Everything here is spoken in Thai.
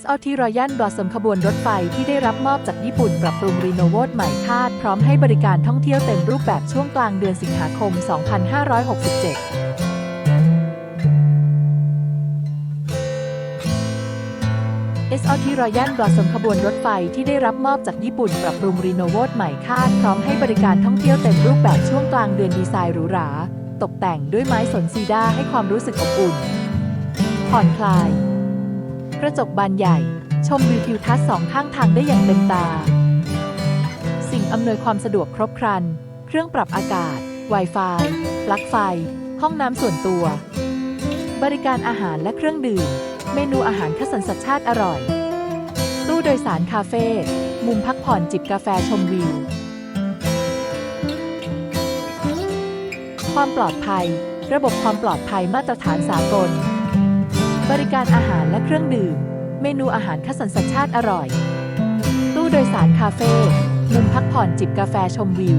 SOT Royal Blossom ขบวนรถไฟที่ได้รับมอบจากญี่ปุ่นปรับปรุงรีโนโวทใหม่คาด พร้อมให้บริการท่องเที่ยวเต็มรูปแบบช่วงกลางเดือนสิงหาคม 2567 SOT Royal Blossom ขบวนรถไฟที่ได้รับมอบจากญี่ปุ่นปรับปรุงรีโนโวทใหม่คาด พร้อมให้บริการท่องเที่ยวเต็มรูปแบบช่วงกลางเดือนดีไซน์หรูหรา ตกแต่งด้วยไม้สนซีดาให้ความรู้สึกอบอุ่น ผ่อนคลาย กระจกบานใหญ่ ชมวิวทิวทัศน์สองข้างทางได้อย่างเต็มตา สิ่งอำนวยความสะดวกครบครัน เครื่องปรับอากาศ Wi-Fi ปลั๊กไฟ ห้องน้ำส่วนตัว บริการอาหารและเครื่องดื่ม เมนูอาหารคัดสรรสัญชาติอร่อย ตู้โดยสารคาเฟ่ มุมพักผ่อนจิบกาแฟชมวิว ความปลอดภัย ระบบความปลอดภัยมาตรฐานสากล บริการอาหารและเครื่องดื่ม เมนูอาหารคัดสรรสัญชาติอร่อย ตู้โดยสารคาเฟ่ มุมพักผ่อนจิบกาแฟชมวิว